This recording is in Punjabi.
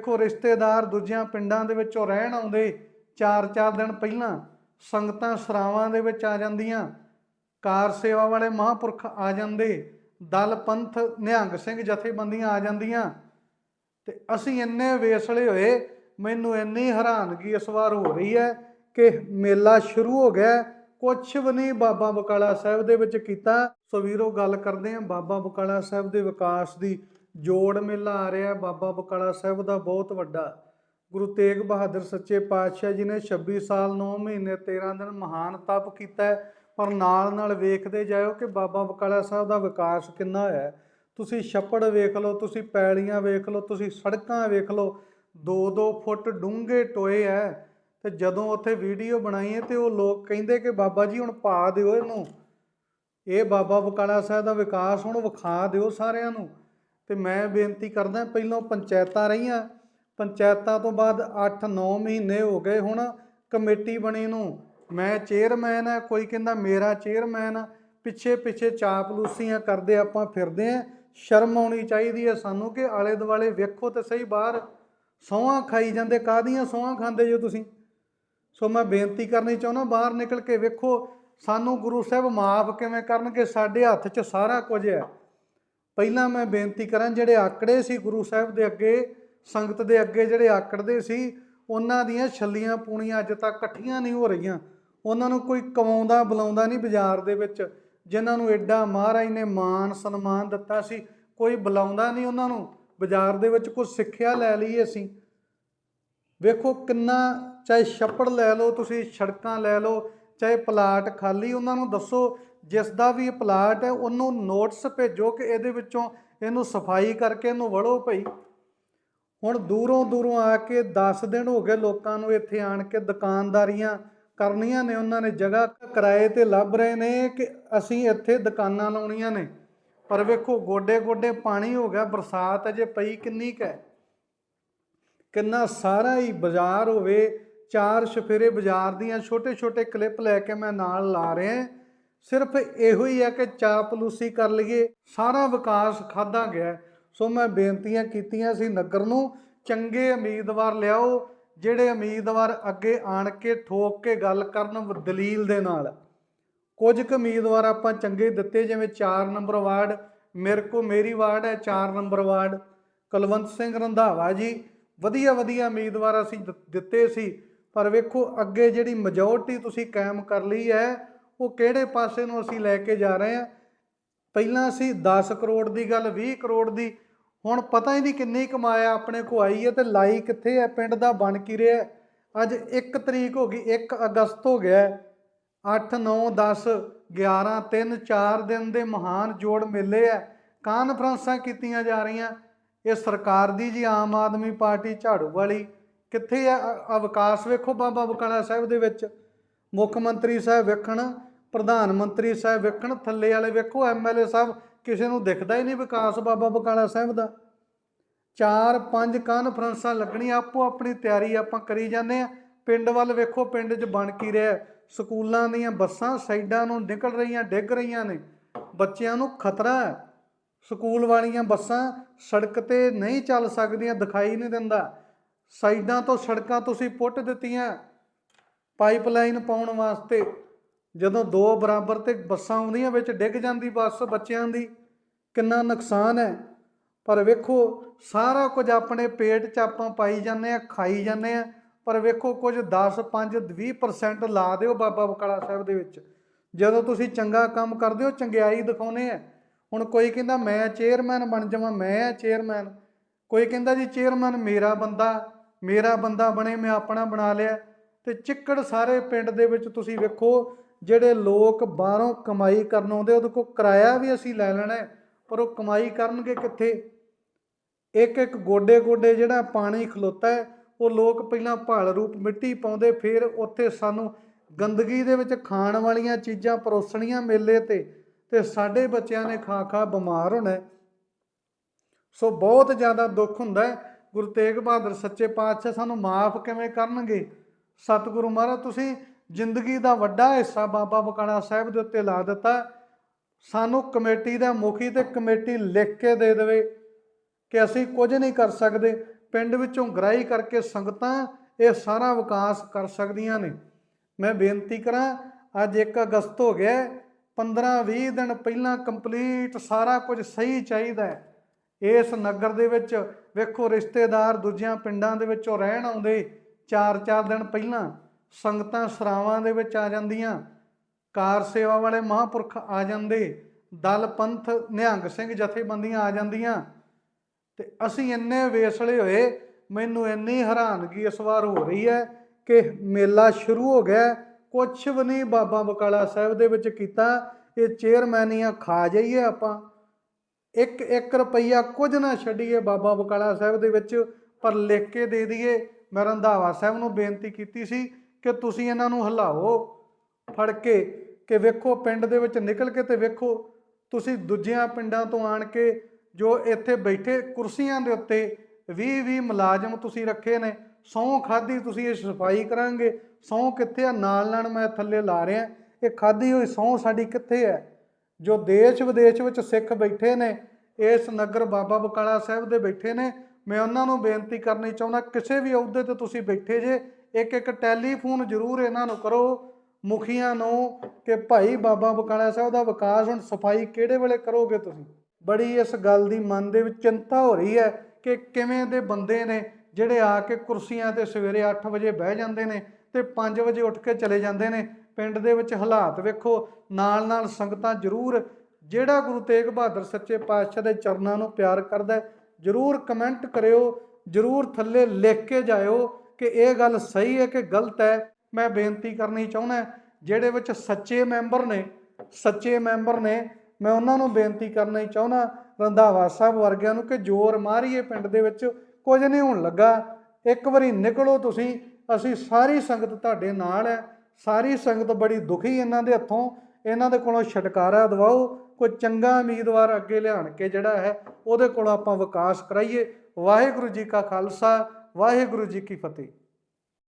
ਵੇਖੋ ਰਿਸ਼ਤੇਦਾਰ ਦੂਜਿਆਂ ਪਿੰਡਾਂ ਦੇ ਵਿੱਚੋਂ ਰਹਿਣ ਆਉਂਦੇ 4-4 ਦਿਨ ਪਹਿਲਾਂ ਸੰਗਤਾਂ ਸਰਾਵਾਂ ਦੇ ਵਿੱਚ ਆ ਜਾਂਦੀਆਂ, ਕਾਰ ਸੇਵਾ ਵਾਲੇ ਮਹਾਂਪੁਰਖ ਆ ਜਾਂਦੇ, ਦਲ ਪੰਥ ਨਿਹੰਗ ਸਿੰਘ ਜਥੇਬੰਦੀਆਂ ਆ ਜਾਂਦੀਆਂ। ਤੇ ਅਸੀਂ ਇੰਨੇ ਵੇਸਲੇ ਹੋਏ, ਮੈਨੂੰ ਇੰਨੀ ਹੈਰਾਨਗੀ ਇਸ ਵਾਰ ਹੋ ਰਹੀ ਹੈ ਕਿ ਮੇਲਾ ਸ਼ੁਰੂ ਹੋ ਗਿਆ, ਕੁਛ ਵੀ ਨਹੀਂ ਬਾਬਾ ਬਕਾਲਾ ਸਾਹਿਬ ਦੇ ਵਿੱਚ ਕੀਤਾ। ਸੋ ਵੀਰੋ, ਗੱਲ ਕਰਦੇ ਹਾਂ ਬਾਬਾ ਬਕਾਲਾ ਸਾਹਿਬ ਦੇ ਵਿਕਾਸ ਦੀ। ਜੋੜ ਮੇਲਾ ਆ ਰਿਹਾ ਬਾਬਾ ਬਕਾਲਾ ਸਾਹਿਬ ਦਾ ਬਹੁਤ ਵੱਡਾ। ਗੁਰੂ ਤੇਗ ਬਹਾਦਰ ਸੱਚੇ ਪਾਤਸ਼ਾਹ ਜੀ ਨੇ 26 ਸਾਲ 9 ਮਹੀਨੇ 13 ਦਿਨ ਮਹਾਨ ਤਪ ਕੀਤਾ ਹੈ, ਪਰ ਨਾਲ ਨਾਲ ਵੇਖਦੇ ਜਾਇਓ ਕਿ ਬਾਬਾ ਬਕਾਲਾ ਸਾਹਿਬ ਦਾ ਵਿਕਾਸ ਕਿੰਨਾ ਹੋਇਆ ਹੈ। ਤੁਸੀਂ ਛੱਪੜ ਵੇਖ ਲਓ ਤੁਸੀਂ ਪੈਲੀਆਂ ਵੇਖ ਲਓ ਤੁਸੀਂ ਸੜਕਾਂ ਵੇਖ ਲਓ 2-2 ਫੁੱਟ ਡੂੰਘੇ ਟੋਏ ਐ ਤੇ ਜਦੋਂ ਉੱਥੇ ਵੀਡੀਓ ਬਣਾਈ ਹੈ ਤੇ ਉਹ ਲੋਕ ਕਹਿੰਦੇ ਕਿ ਬਾਬਾ ਜੀ ਹੁਣ ਪਾ ਦਿਓ ਇਹਨੂੰ। ਇਹ ਬਾਬਾ ਬਕਾਲਾ ਸਾਹਿਬ ਦਾ ਵਿਕਾਸ ਹੁਣ ਵਿਖਾ ਦਿਓ ਸਾਰਿਆਂ ਨੂੰ। ਤੇ ਮੈਂ ਬੇਨਤੀ ਕਰਦਾ ਪਹਿਲਾਂ ਪੰਚਾਇਤਾਂ ਰਹੀਆਂ। ਪੰਚਾਇਤਾਂ ਤੋਂ ਬਾਅਦ 8-9 ਮਹੀਨੇ ਹੋ ਗਏ ਹੁਣ ਕਮੇਟੀ ਬਣੀ ਨੂੰ। ਮੈਂ ਚੇਅਰਮੈਨ ਆ, ਕੋਈ ਕਹਿੰਦਾ ਮੇਰਾ ਚੇਅਰਮੈਨ ਆ। ਪਿੱਛੇ ਪਿੱਛੇ ਚਾਪਲੂਸੀਆਂ ਕਰਦੇ ਆਪਾਂ ਫਿਰਦੇ ਆ। ਸ਼ਰਮ ਆਉਣੀ ਚਾਹੀਦੀ ਹੈ ਸਾਨੂੰ ਕਿ ਆਲੇ ਦੁਆਲੇ ਵੇਖੋ ਤੇ ਸਹੀ ਬਾਹਰ ਸੌਂਹਾਂ ਖਾਈ ਜਾਂਦੇ। ਕਾਹਦੀਆਂ ਸੌਂਹਾਂ ਖਾਂਦੇ ਜੋ ਤੁਸੀਂ? ਸੋ ਮੈਂ ਬੇਨਤੀ ਕਰਨੀ ਚਾਹੁੰਦਾ ਬਾਹਰ ਨਿਕਲ ਕੇ ਵੇਖੋ ਸਾਨੂੰ ਗੁਰੂ ਸਾਹਿਬ ਮਾਫ ਕਿਵੇਂ ਕਰਨਗੇ, ਸਾਡੇ ਹੱਥ 'ਚ ਸਾਰਾ ਕੁਝ ਹੈ ਪਹਿਲਾਂ ਮੈਂ ਬੇਨਤੀ ਕਰਾਂ, ਜਿਹੜੇ ਆਕੜੇ ਸੀ ਗੁਰੂ ਸਾਹਿਬ ਦੇ ਅੱਗੇ, ਸੰਗਤ ਦੇ ਅੱਗੇ ਜਿਹੜੇ ਆਕੜਦੇ ਸੀ, ਉਹਨਾਂ ਦੀਆਂ ਛੱਲੀਆਂ ਪੂਣੀਆਂ ਅੱਜ ਤੱਕ ਇਕੱਠੀਆਂ ਨਹੀਂ ਹੋ ਰਹੀਆਂ। ਉਹਨਾਂ ਨੂੰ ਕੋਈ ਕਮਾਉਂਦਾ ਬੁਲਾਉਂਦਾ ਨਹੀਂ ਬਾਜ਼ਾਰ ਦੇ ਵਿੱਚ, ਜਿਨ੍ਹਾਂ ਨੂੰ ਐਡਾ ਮਹਾਰਾਜ ਨੇ ਮਾਨ ਸਨਮਾਨ ਦਿੱਤਾ ਸੀ, ਕੋਈ ਬੁਲਾਉਂਦਾ ਨਹੀਂ ਉਹਨਾਂ ਨੂੰ। ਬਾਜ਼ਾਰ ਦੇ ਵਿੱਚ ਕੁਝ ਸਿੱਖਿਆ ਲੈ ਲਈ ਅਸੀਂ। ਵੇਖੋ ਕਿੰਨਾ, ਚਾਹੇ ਛੱਪੜ ਲੈ ਲਓ, ਤੁਸੀਂ ਸੜਕਾਂ ਲੈ ਲਓ, ਚਾਹੇ ਪਲਾਟ ਖਾਲੀ, ਉਹਨਾਂ ਨੂੰ ਦੱਸੋ ਜਿਸ ਦਾ ਵੀ ਪਲਾਟ ਹੈ, ਉਹਨੂੰ ਨੋਟਿਸ ਭੇਜੋ ਕਿ ਇਹਦੇ ਵਿੱਚੋਂ ਇਹਨੂੰ ਸਫ਼ਾਈ ਕਰਕੇ ਇਹਨੂੰ ਵੜੋ ਭਈ। ਹੁਣ ਦੂਰੋਂ ਦੂਰੋਂ ਆ ਕੇ 10 ਦਿਨ ਹੋ ਗਏ ਲੋਕਾਂ ਨੂੰ ਇੱਥੇ ਆਣ ਕੇ ਦੁਕਾਨਦਾਰੀਆਂ ਕਰਨੀਆਂ ਨੇ, ਉਹਨਾਂ ਨੇ ਜਗ੍ਹਾ ਕਿਰਾਏ ਤੇ ਲੱਭ ਰਹੇ ਨੇ ਕਿ ਅਸੀਂ ਇੱਥੇ ਦੁਕਾਨਾਂ ਲਾਉਣੀਆਂ ਨੇ। ਪਰ ਵੇਖੋ ਗੋਡੇ ਗੋਡੇ ਪਾਣੀ ਹੋ ਗਿਆ, ਬਰਸਾਤ ਅਜੇ ਪਈ ਕਿੰਨੀ ਕੁ ਹੈ। ਕਿੰਨਾ ਸਾਰਾ ਹੀ ਬਾਜ਼ਾਰ ਹੋਵੇ, ਚਾਰ ਸ਼ਫੇਰੇ ਬਾਜ਼ਾਰ ਦੀਆਂ ਛੋਟੇ ਛੋਟੇ ਕਲਿੱਪ ਲੈ ਕੇ ਮੈਂ ਨਾਲ ਲਾ ਰਿਹਾ। ਸਿਰਫ ਇਹੋ ਹੀ ਹੈ ਕਿ ਚਾਪਲੂਸੀ ਕਰ ਲਈਏ, ਸਾਰਾ ਵਿਕਾਸ ਖਾਦਾ ਗਿਆ ਸੋ ਮੈਂ ਬੇਨਤੀਆਂ ਕੀਤੀਆਂ ਸੀ ਨਗਰ ਨੂੰ, ਚੰਗੇ ਉਮੀਦਵਾਰ ਲਿਆਓ, ਜਿਹੜੇ ਉਮੀਦਵਾਰ ਅੱਗੇ ਆਣ ਕੇ ਠੋਕ ਕੇ ਗੱਲ ਕਰਨ ਦਲੀਲ ਦੇ ਨਾਲ। ਕੁਝ ਕੁ ਉਮੀਦਵਾਰ ਆਪਾਂ ਚੰਗੇ ਦਿੱਤੇ, ਜਿਵੇਂ 4 ਨੰਬਰ ਵਾਰਡ, ਮੇਰੇ ਕੋ ਮੇਰੀ ਵਾਰਡ ਹੈ 4 ਨੰਬਰ ਵਾਰਡ। ਕੁਲਵੰਤ ਸਿੰਘ ਰੰਧਾਵਾ ਜੀ, ਵਧੀਆ ਵਧੀਆ ਉਮੀਦਵਾਰ ਅਸੀਂ ਦਿੱਤੇ ਸੀ, ਪਰ ਵੇਖੋ ਅੱਗੇ ਜਿਹੜੀ ਮੈਜੋਰਟੀ ਤੁਸੀਂ ਕਾਇਮ ਕਰ ਲਈ ਹੈ ਉਹ ਕਿਹੜੇ ਪਾਸੇ ਨੂੰ ਅਸੀਂ ਲੈ ਕੇ ਜਾ ਰਹੇ ਹਾਂ? ਪਹਿਲਾਂ ਅਸੀਂ 10 ਕਰੋੜ ਦੀ ਗੱਲ 20 ਕਰੋੜ ਦੀ। ਹੁਣ ਪਤਾ ਹੀ ਨਹੀਂ ਕਿੰਨੀ ਕਮਾਇਆ ਆਪਣੇ ਕੋ ਆਈ ਹੈ ਤੇ ਲਾਈ ਕਿੱਥੇ ਹੈ? ਪਿੰਡ ਦਾ ਬਣ ਕੀ ਰਿਹਾ ਅੱਜ 1 ਤਰੀਕ ਹੋ ਗਈ 1 ਅਗਸਤ ਹੋ ਗਿਆ ਹੈ। 8 9 10 11 3 4 ਦਿਨ ਦੇ ਮਹਾਨ ਜੋੜ ਮੇਲੇ ਆ ਕਾਨਫਰੰਸਾਂ ਕੀਤੀਆਂ ਜਾ ਰਹੀਆਂ। ਇਹ ਸਰਕਾਰ ਦੀ ਜੀ, ਆਮ ਆਦਮੀ ਪਾਰਟੀ ਝਾੜੂ ਵਾਲੀ। ਕਿੱਥੇ ਆ ਆ- ਆ ਵਿਕਾਸ ਵੇਖੋ ਬਾਬਾ ਬਕਾਲਾ ਸਾਹਿਬ ਦੇ ਵਿੱਚ। ਮੁੱਖ ਮੰਤਰੀ ਸਾਹਿਬ ਵੇਖਣ। ਪ੍ਰਧਾਨ ਮੰਤਰੀ ਸਾਹਿਬ ਵੇਖਣ, ਥੱਲੇ ਵਾਲੇ ਵੇਖੋ ਐਮਐਲਏ ਸਾਹਿਬ ਕਿਸੇ ਨੂੰ ਦਿਖਦਾ ਹੀ ਨਹੀਂ ਵਿਕਾਸ ਬਾਬਾ ਬਕਾਲਾ ਸਾਹਿਬ ਦਾ। ਚਾਰ ਪੰਜ ਕਾਨਫਰੰਸਾਂ ਲੱਗਣੀਆਂ, ਆਪੋ ਆਪਣੀ ਤਿਆਰੀ ਆਪਾਂ ਕਰੀ ਜਾਂਦੇ ਆ ਪਿੰਡ ਵੱਲ ਵੇਖੋ, ਪਿੰਡ 'ਚ ਬਣ ਕੀ ਰਿਹਾ। ਸਕੂਲਾਂ ਦੀਆਂ ਬੱਸਾਂ ਸਾਈਡਾਂ ਨੂੰ ਨਿਕਲ ਰਹੀਆਂ, ਡਿੱਗ ਰਹੀਆਂ ਨੇ। ਬੱਚਿਆਂ ਨੂੰ ਖਤਰਾ ਹੈ। ਸਕੂਲ ਵਾਲੀਆਂ ਬੱਸਾਂ ਸੜਕ ਤੇ ਨਹੀਂ ਚੱਲ ਸਕਦੀਆਂ, ਦਿਖਾਈ ਨਹੀਂ ਦਿੰਦਾ। ਸਾਈਡਾਂ ਤੋਂ ਸੜਕਾਂ ਤੁਸੀਂ ਪੁੱਟ ਦਿੱਤੀਆਂ। ਪਾਈਪਲਾਈਨ ਪਾਉਣ ਵਾਸਤੇ ਜਦੋਂ ਦੋ ਬਰਾਬਰ ਤੇ ਬੱਸਾਂ ਆਉਂਦੀਆਂ ਵਿੱਚ ਡਿੱਗ ਜਾਂਦੀ ਬੱਸ ਬੱਚਿਆਂ ਦੀ, ਕਿੰਨਾ ਨੁਕਸਾਨ ਹੈ। ਪਰ ਵੇਖੋ, ਸਾਰਾ ਕੁਝ ਆਪਣੇ ਪੇਟ 'ਚ ਆਪਾਂ ਪਾਈ ਜਾਂਦੇ ਆ ਖਾਈ ਜਾਂਦੇ ਆ ਪਰ ਵੇਖੋ ਕੁਝ 10 5 20% ਲਾ ਦਿਓ ਬਾਬਾ ਬਕਾਲਾ ਸਾਹਿਬ ਦੇ ਵਿੱਚ। ਜਦੋਂ ਤੁਸੀਂ ਚੰਗਾ ਕੰਮ ਕਰਦੇ ਹੋ, ਚੰਗਿਆਈ ਦਿਖਾਉਨੇ ਆ। ਹੁਣ ਕੋਈ ਕਹਿੰਦਾ, ਮੈਂ ਚੇਅਰਮੈਨ ਬਣ ਜਾਵਾਂ, ਮੈਂ ਚੇਅਰਮੈਨ ਕੋਈ ਕਹਿੰਦਾ, ਜੀ ਚੇਅਰਮੈਨ ਮੇਰਾ ਬੰਦਾ ਮੇਰਾ ਬੰਦਾ ਬਣੇ, ਮੈਂ ਆਪਣਾ ਬਣਾ ਲਿਆ। ਤੇ ਚਿੱਕੜ ਸਾਰੇ ਪਿੰਡ ਦੇ ਵਿੱਚ ਤੁਸੀਂ ਵੇਖੋ ਜਿਹੜੇ ਲੋਕ ਬਾਹਰੋਂ ਕਮਾਈ ਕਰਨ ਆਉਂਦੇ, ਉਹਦੇ ਕੋਲ ਕਿਰਾਇਆ ਵੀ ਅਸੀਂ ਲੈ ਲੈਣਾ ਪਰ ਉਹ ਕਮਾਈ ਕਰਨਗੇ ਕਿੱਥੇ? ਇੱਕ ਇੱਕ ਗੋਡੇ ਗੋਡੇ ਜਿਹੜਾ ਪਾਣੀ ਖਲੋਤਾ ਹੈ, ਉਹ ਲੋਕ ਪਹਿਲਾਂ ਭਾਲ ਰੂਪ ਮਿੱਟੀ ਪਾਉਂਦੇ, ਫਿਰ ਉੱਥੇ ਸਾਨੂੰ ਗੰਦਗੀ ਦੇ ਵਿੱਚ ਖਾਣ ਵਾਲੀਆਂ ਚੀਜ਼ਾਂ ਪਰੋਸਣੀਆਂ ਮੇਲੇ ਤੇ ਤੇ ਸਾਡੇ ਬੱਚਿਆਂ ਨੇ ਖਾ ਖਾ ਬਿਮਾਰ ਹੋਣਾ ਸੋ ਬਹੁਤ ਜ਼ਿਆਦਾ ਦੁੱਖ ਹੁੰਦਾ ਹੈ। ਗੁਰੂ ਤੇਗ ਬਹਾਦਰ ਸੱਚੇ ਪਾਤਸ਼ਾਹ ਸਾਨੂੰ ਮਾਫ ਕਿਵੇਂ ਕਰਨਗੇ? ਸਤਿਗੁਰੂ ਮਹਾਰਾਜ, ਤੁਸੀਂ ਜ਼ਿੰਦਗੀ ਦਾ ਵੱਡਾ ਹਿੱਸਾ ਬਾਬਾ ਬਕਾਲਾ ਸਾਹਿਬ ਦੇ ਉੱਤੇ ਲਾ ਦਿੱਤਾ। ਸਾਨੂੰ ਕਮੇਟੀ ਦਾ ਮੁਖੀ ਤੇ ਕਮੇਟੀ ਲਿਖ ਕੇ ਦੇ ਦੇਵੇ ਕਿ ਅਸੀਂ ਕੁਝ ਨਹੀਂ ਕਰ ਸਕਦੇ। ਪਿੰਡ ਵਿੱਚੋਂ ਗ੍ਰਾਈ ਕਰਕੇ ਸੰਗਤਾਂ ਇਹ ਸਾਰਾ ਵਿਕਾਸ ਕਰ ਸਕਦੀਆਂ ਨੇ। ਮੈਂ ਬੇਨਤੀ ਕਰਾਂ, ਅੱਜ 1 ਅਗਸਤ ਹੋ ਗਿਆ 15-20 ਦਿਨ ਪਹਿਲਾਂ ਕੰਪਲੀਟ ਸਾਰਾ ਕੁਝ ਸਹੀ ਚਾਹੀਦਾ ਹੈ। ਇਸ ਨਗਰ ਦੇ ਵਿੱਚ ਵੇਖੋ ਰਿਸ਼ਤੇਦਾਰ ਦੂਜਿਆਂ ਪਿੰਡਾਂ ਦੇ ਵਿੱਚੋਂ ਰਹਿਣ ਆਉਂਦੇ 4-4 ਦਿਨ ਪਹਿਲਾਂ। ਸੰਗਤਾਂ ਸਰਾਵਾਂ ਦੇ ਵਿੱਚ ਆ ਜਾਂਦੀਆਂ। ਕਾਰ ਸੇਵਾ ਵਾਲੇ ਮਹਾਂਪੁਰਖ ਆ ਜਾਂਦੇ। ਦਲ, ਪੰਥ, ਨਿਹੰਗ ਸਿੰਘ ਜਥੇਬੰਦੀਆਂ ਆ ਜਾਂਦੀਆਂ। ਤੇ ਅਸੀਂ ਇੰਨੇ ਵੇਸਲੇ ਹੋਏ, ਮੈਨੂੰ ਇੰਨੀ ਹੈਰਾਨਗੀ ਇਸ ਵਾਰ ਹੋ ਰਹੀ ਹੈ ਕਿ ਮੇਲਾ ਸ਼ੁਰੂ ਹੋ ਗਿਆ। ਕੁਛ ਵੀ ਨਹੀਂ ਬਾਬਾ ਬਕਾਲਾ ਸਾਹਿਬ ਦੇ ਵਿੱਚ ਕੀਤਾ। ਇਹ ਚੇਅਰਮੈਨੀਆਂ ਖਾ ਜਾਈਏ ਆਪਾਂ। ਇੱਕ ਇੱਕ ਰੁਪਈਆ ਕੁਝ ਨਾ ਛੱਡੀਏ ਬਾਬਾ ਬਕਾਲਾ ਸਾਹਿਬ ਦੇ ਵਿੱਚ, ਪਰ ਲਿਖ ਕੇ ਦੇ ਦਈਏ। ਮੈਂ ਰੰਧਾਵਾ ਸਾਹਿਬ ਨੂੰ ਬੇਨਤੀ ਕੀਤੀ ਸੀ ਕਿ ਤੁਸੀਂ ਇਹਨਾਂ ਨੂੰ ਹਿਲਾਓ, ਫੜ ਕੇ ਕਿ ਵੇਖੋ ਪਿੰਡ ਦੇ ਵਿੱਚ ਨਿਕਲ ਕੇ ਤੇ ਵੇਖੋ ਤੁਸੀਂ ਦੂਜਿਆਂ ਪਿੰਡਾਂ ਤੋਂ ਆਣ ਕੇ ਜੋ ਇੱਥੇ ਬੈਠੇ ਕੁਰਸੀਆਂ ਦੇ ਉੱਤੇ 20 20 ਮੁਲਾਜ਼ਮ ਤੁਸੀਂ ਰੱਖੇ ਨੇ, ਸਹੁੰ ਖਾਦੀ ਤੁਸੀਂ ਇਹ ਸਫ਼ਾਈ ਕਰਾਂਗੇ, ਸਹੁੰ ਕਿੱਥੇ ਆ? ਨਾਲ ਨਾਲ ਮੈਂ ਥੱਲੇ ਲਾ ਰਿਹਾ, ਇਹ ਖਾਦੀ ਹੋਈ ਸਹੁੰ ਸਾਡੀ ਕਿੱਥੇ ਹੈ? ਜੋ ਦੇਸ਼ ਵਿਦੇਸ਼ ਵਿੱਚ ਸਿੱਖ ਬੈਠੇ ਨੇ, ਇਸ ਨਗਰ ਬਾਬਾ ਬਕਾਲਾ ਸਾਹਿਬ ਦੇ ਬੈਠੇ ਨੇ, ਮੈਂ ਉਹਨਾਂ ਨੂੰ ਬੇਨਤੀ ਕਰਨੀ ਚਾਹੁੰਦਾ, ਕਿਸੇ ਵੀ ਅਹੁਦੇ ਤੇ ਤੁਸੀਂ ਬੈਠੇ ਜੇ ਇੱਕ ਇੱਕ ਟੈਲੀਫੋਨ ਜ਼ਰੂਰ ਇਹਨਾਂ ਨੂੰ ਕਰੋ, ਮੁਖੀਆਂ ਨੂੰ ਕਿ ਭਾਈ ਬਾਬਾ ਬਕਾਲਾ ਸਾਹਿਬ ਦਾ ਵਿਕਾਸ ਹੁਣ ਸਫ਼ਾਈ ਕਿਹੜੇ ਵੇਲੇ ਕਰੋਗੇ ਤੁਸੀਂ? ਬੜੀ ਇਸ ਗੱਲ ਦੀ ਮਨ ਦੇ ਵਿੱਚ ਚਿੰਤਾ ਹੋ ਰਹੀ ਹੈ ਕਿ ਕਿਵੇਂ ਦੇ ਬੰਦੇ ਨੇ ਜਿਹੜੇ ਆ ਕੇ ਕੁਰਸੀਆਂ ਤੇ ਸਵੇਰੇ 8 ਵਜੇ ਬਹਿ ਜਾਂਦੇ ਨੇ ਤੇ 5 ਵਜੇ ਉੱਠ ਕੇ ਚਲੇ ਜਾਂਦੇ ਨੇ, ਪਿੰਡ ਦੇ ਵਿੱਚ ਹਾਲਾਤ ਵੇਖੋ, ਨਾਲ ਨਾਲ ਸੰਗਤਾਂ ਜ਼ਰੂਰ, ਜਿਹੜਾ ਗੁਰੂ ਤੇਗ ਬਹਾਦਰ ਸੱਚੇ ਪਾਤਸ਼ਾਹ ਦੇ ਚਰਨਾਂ ਨੂੰ ਪਿਆਰ ਕਰਦਾ ਜ਼ਰੂਰ ਕਮੈਂਟ ਕਰਿਓ, ਜ਼ਰੂਰ ਥੱਲੇ ਲਿਖ ਕੇ ਜਾਇਓ ਕਿ ਇਹ ਗੱਲ ਸਹੀ ਹੈ ਕਿ ਗਲਤ ਹੈ, ਮੈਂ ਬੇਨਤੀ ਕਰਨੀ ਚਾਹੁੰਦਾ ਜਿਹੜੇ ਵਿੱਚ ਸੱਚੇ ਮੈਂਬਰ ਨੇ, ਸੱਚੇ ਮੈਂਬਰ ਨੇ, ਮੈਂ ਉਹਨਾਂ ਨੂੰ ਬੇਨਤੀ ਕਰਨੀ ਚਾਹੁੰਦਾ ਰੰਧਾਵਾ ਸਾਹਿਬ ਵਰਗਿਆਂ ਨੂੰ ਕਿ ਜੋਰ ਮਾਰੀਏ ਪਿੰਡ ਦੇ ਵਿੱਚ, ਕੁਝ ਨਹੀਂ ਹੋਣ ਲੱਗਾ। ਇੱਕ ਵਾਰੀ ਨਿਕਲੋ ਤੁਸੀਂ, ਅਸੀਂ ਸਾਰੀ ਸੰਗਤ ਤੁਹਾਡੇ ਨਾਲ ਹੈ, ਸਾਰੀ ਸੰਗਤ ਬੜੀ ਦੁਖੀ ਇਹਨਾਂ ਦੇ ਹੱਥੋਂ, ਇਹਨਾਂ ਦੇ ਕੋਲੋਂ ਛਟਕਾਰਾ ਦਿਵਾਓ, ਕੋਈ ਚੰਗਾ ਉਮੀਦਵਾਰ ਅੱਗੇ ਲਿਆਣ ਕੇ ਜਿਹੜਾ ਹੈ, ਉਹਦੇ ਕੋਲ ਆਪਾਂ ਵਿਕਾਸ ਕਰਾਈਏ। ਵਾਹਿਗੁਰੂ ਜੀ ਕਾ ਖਾਲਸਾ ਵਾਹਿਗੁਰੂ ਜੀ ਕੀ ਫਤਿਹ।